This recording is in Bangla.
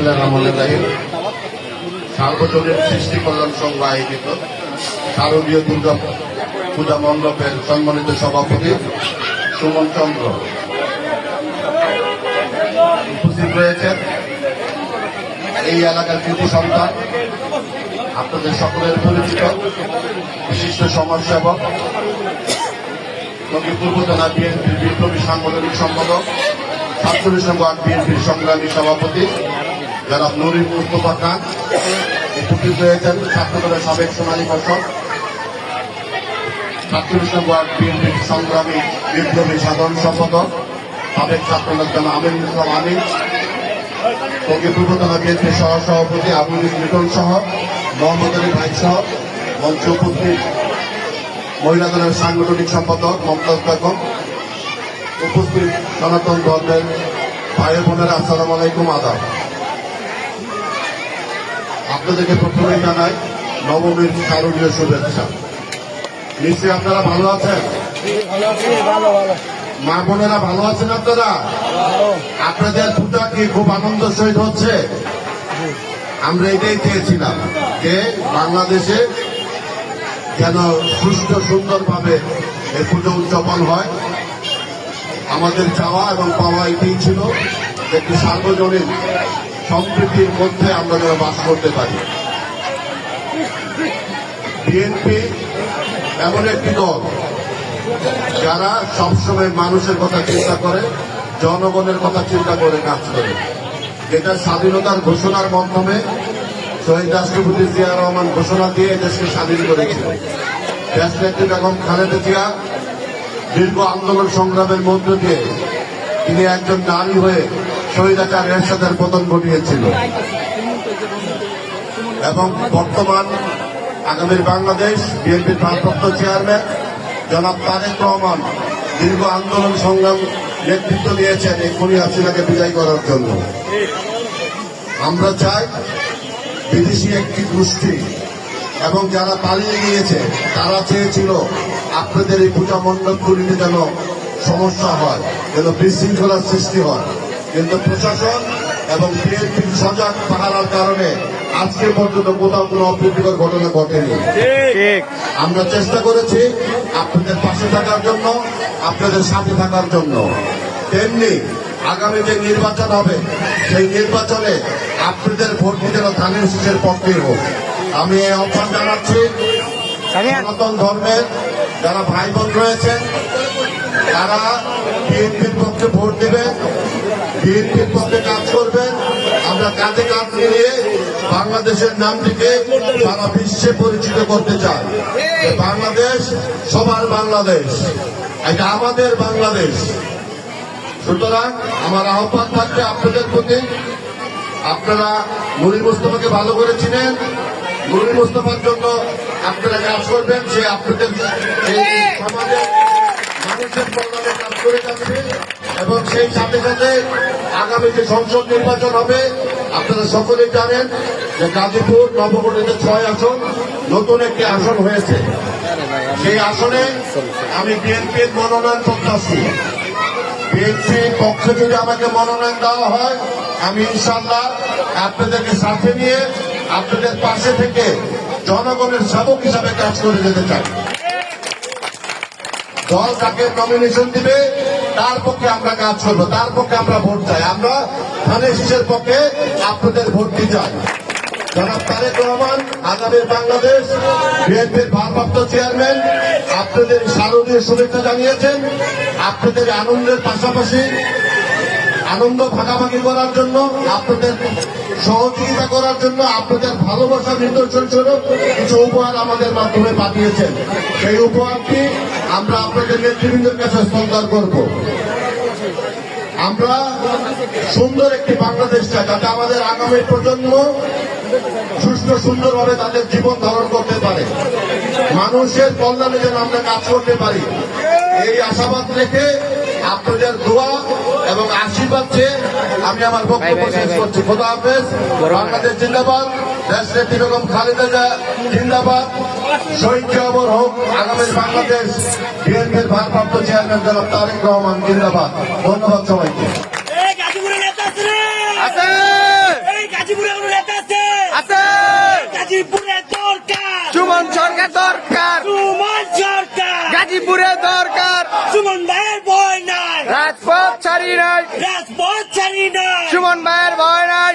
বিসমিল্লাহ সৃষ্টি কল্যাণ সংঘ আয়োজিত শারদীয় দুর্গা পূজা মণ্ডপের সম্মানিত সভাপতি সুমন চন্দ্র। উপস্থিত রয়েছেন এই এলাকার কৃতি সন্তান, আপনাদের সকলের পরিচিত বিশিষ্ট সমাজসেবক, লক্ষ্মীপুর বিএনপির বিপ্লবী সাংগঠনিক সম্পাদক নম্বর ওয়ার্ড বিএনপির সংগ্রামী সভাপতি যারা নুরিন মুস্তফা খান উপস্থিত রয়েছেন ছাত্রদলের সাবেক সোনালী ফসল নম্বর ওয়ার্ড বিএনপির সংগ্রামী বিপ্লবী সাধারণ সম্পাদক, সাবেক ছাত্রদল জনাব আমিন ইসলাম আমিন লক্ষ্মীপুর উপজেলা বিএনপির সহ সভাপতি আবুল মিটন সহ, মোহাম্মদ আলী ভাই সহ, মঞ্চ উপস্থিত মহিলা দলের সাংগঠনিক সম্পাদক মমতাজ বেগম, উপস্থিত সনাতন ধর্মের ভাই বোনেরা, আসসালাম আলাইকুম, আদাব। আপনাদেরকে প্রথমে জানাই, নবমীর শারদীয় শুভেচ্ছা। নিশ্চয়ই আপনারা ভালো আছেন? মা বোনেরা ভালো আছেন আপনারা? আপনাদের পূজা কি খুব আনন্দ সহিত হচ্ছে? আমরা এটাই চেয়েছিলাম যে বাংলাদেশে যেন সুস্থ, সুন্দরভাবে এই পুজো উদযাপন হয়। আমাদের চাওয়া এবং পাওয়া এটাই ছিল। একটি সার্বজনীন সম্প্রীতির মধ্যে আমরা যেন বাস করতে পারি। বিএনপি এমন একটি দল যারা সবসময় মানুষের কথা চিন্তা করে, জনগণের কথা চিন্তা করে কাজ করে। যেটা স্বাধীনতার ঘোষণার মাধ্যমে শহীদ রাষ্ট্রপতি জিয়া রহমান ঘোষণা দিয়ে দেশকে স্বাধীন করেছিল। দেশনেত্রী বেগম খালেদা জিয়া দীর্ঘ আন্দোলন সংগ্রামের মধ্য দিয়ে তিনি একজন নারী হয়ে শহীদাচার এরশাদের পতন ঘটিয়েছিল। এবং বর্তমান আগামীর বাংলাদেশ বিএনপির ভারপ্রাপ্ত চেয়ারম্যান জনাব তারেক রহমান দীর্ঘ আন্দোলন সংগ্রাম নেতৃত্ব নিয়েছেন এই খুনি হাসিনাকে বিদায় করার জন্য। আমরা চাই বিদেশি একটি গোষ্ঠী এবং যারা পালিয়ে গিয়েছে, তারা চেয়েছিল আপনাদের এই পূজা মণ্ডপগুলিতে যেন সমস্যা হয়, যেন বিশৃঙ্খলার সৃষ্টি হয়। কিন্তু প্রশাসন এবং বিএনপির সজাগ পাহারার কারণে আজকে পর্যন্ত কোথাও কোনো অপ্রীতিকর ঘটনা ঘটেনি। ঠিক। আমরা চেষ্টা করেছি আপনাদের পাশে থাকার জন্য আপনাদের সাথে থাকার জন্য। তেমনি আগামী যে নির্বাচন হবে সেই নির্বাচনে আপনাদের ভোট যেন ধানের শীষের পক্ষে হোক। আমি এই আহ্বান জানাচ্ছি সনাতন ধর্মের যারা ভাই বোন রয়েছেন তারা বিএনপির পক্ষে ভোট দেবেন বিএনপির পক্ষে কাজ করবেন। আমরা কাজে কাজ মিলিয়ে বাংলাদেশের নামটিকে সারা বিশ্বে পরিচিত করতে চাই। বাংলাদেশ সবার বাংলাদেশ। এটা আমাদের বাংলাদেশ। সুতরাং আমার আহ্বান থাকবে আপনাদের প্রতি। আপনারা নুরি মুস্তফাকে ভালো করেছিলেন নুরি মুস্তফার জন্য আপনারা কাজ করবেন। সে আপনাদের সমাজের মানুষের কল্যাণে কাজ করে যাচ্ছে। এবং সেই সাথে সাথে আগামী যে সংসদ নির্বাচন হবে, আপনারা সকলেই জানেন যে গাজীপুর নবগঠিত ছয় আসন, নতুন একটি আসন হয়েছে। সেই আসনে আমি বিএনপির মনোনয়ন প্রত্যাশী। বিএনপির পক্ষে যদি আমাকে মনোনয়ন দেওয়া হয়, আমি ইনশাল্লাহ আপনাদেরকে সাথে নিয়ে আপনাদের পাশে থেকে জনগণের সেবক হিসাবে কাজ করে যেতে চাই। দল তাকে নমিনেশন দিবে, তার পক্ষে আমরা কাজ করব, তার পক্ষে আমরা ভোট চাই। আমরা ধানের শীষের পক্ষে আপনাদের ভোট দিতে চাই। জনাব তারেক রহমান, আগামীর বাংলাদেশ, বিএনপির ভারপ্রাপ্ত চেয়ারম্যান আপনাদের শারদীয় শুভেচ্ছা জানিয়েছেন। আপনাদের আনন্দের পাশাপাশি আনন্দ ভাগাভাগি করার জন্য, আপনাদের সহযোগিতা করার জন্য, আপনাদের ভালোবাসার নিদর্শন স্বরূপ কিছু উপহার আমাদের মাধ্যমে পাঠিয়েছেন। সেই উপহারটি আমরা আপনাদের নেতৃবৃন্দের কাছে হস্তান্তর করব। আমরা সুন্দর একটি বাংলাদেশ চাই যাতে আমাদের আগামী প্রজন্ম সুস্থ সুন্দরভাবে তাদের জীবন ধারণ করতে পারে। মানুষের কল্যাণে যেন আমরা কাজ করতে পারি। এই আশাবাদ রেখে আপনাদের দোয়া এবং আশীর্বাদ চেয়ে আমি আমার বক্তব্য শেষ করছি। খোদা হাফেজ। বাংলাদেশ জিন্দাবাদ। দেশনেত্রী বেগম খালেদা জিয়া জিন্দাবাদ। শহীদ জবর হোক আগামীর বাংলাদেশ বিএনপির ভারপ্রাপ্ত চেয়ারম্যান জনাব তারেক রহমান জিন্দাবাদ। ধন্যবাদ সবাইকে। সুমন সরকার দরকার। সুমন সরকার। গাজীপুরে দরকার। সুমন ভাইয়ের ভয় নাই। রাজপথ ছাড়ি নাই। রাজপথ ছাড়ি নাই। সুমন ভাইয়ের ভয় নাই।